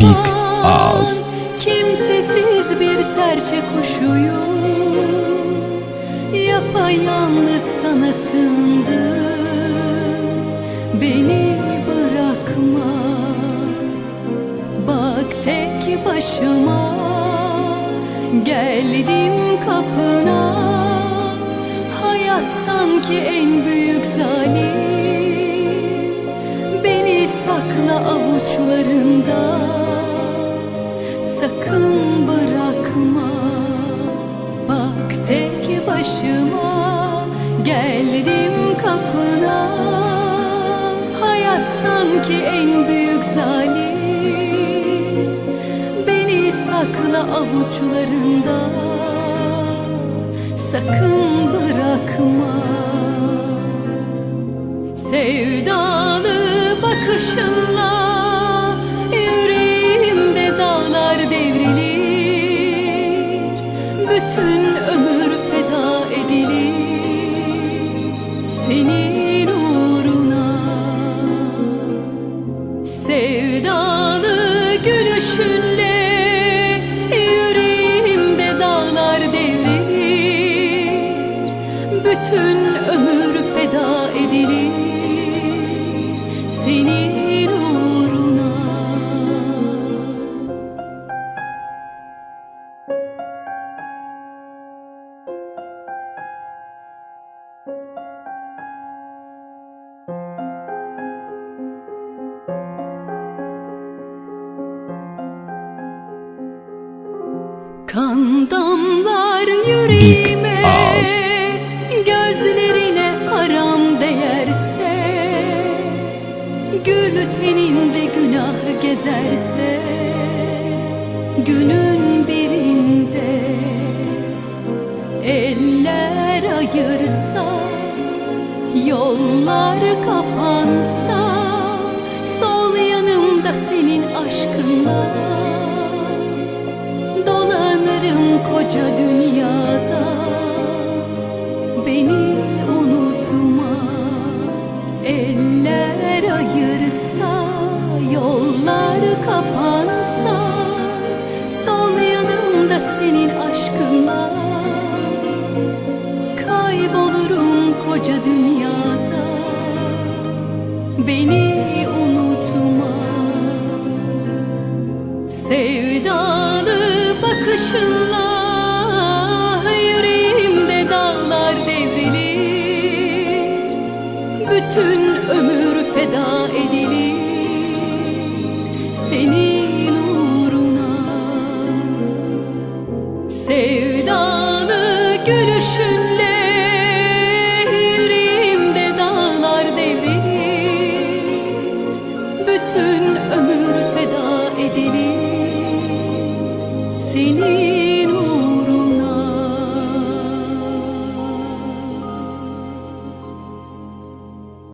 Big Ağız. Kimsesiz bir serçe kuşuyum Yapayalnız sana sığındım Beni bırakma. Bak tek başıma Geldim kapına. Hayat sanki en büyük zalim. Beni sakla avuçlarında. Sakın bırakma. Bak tek başıma Geldim kapına Hayat sanki en büyük zalim Beni sakla avuçlarında. Sakın bırakma. Sevdalı bakışınla Yüreğimde dağlar devrilir. Bütün ömür Bütün ömür feda edilir Senin uğruna Kan damlar yüreğime ağız. Gözlerine Gül teninde günah gezerse Günün birinde Eller ayırsa Yollar kapansa Sol yanımda senin aşkınla Dolanırım koca dünyada. Beni kapansa Sol yanımda senin aşkınla Kaybolurum koca dünyada. Beni unutma. Sevdalı bakışınla Bütün ömür feda edilir Senin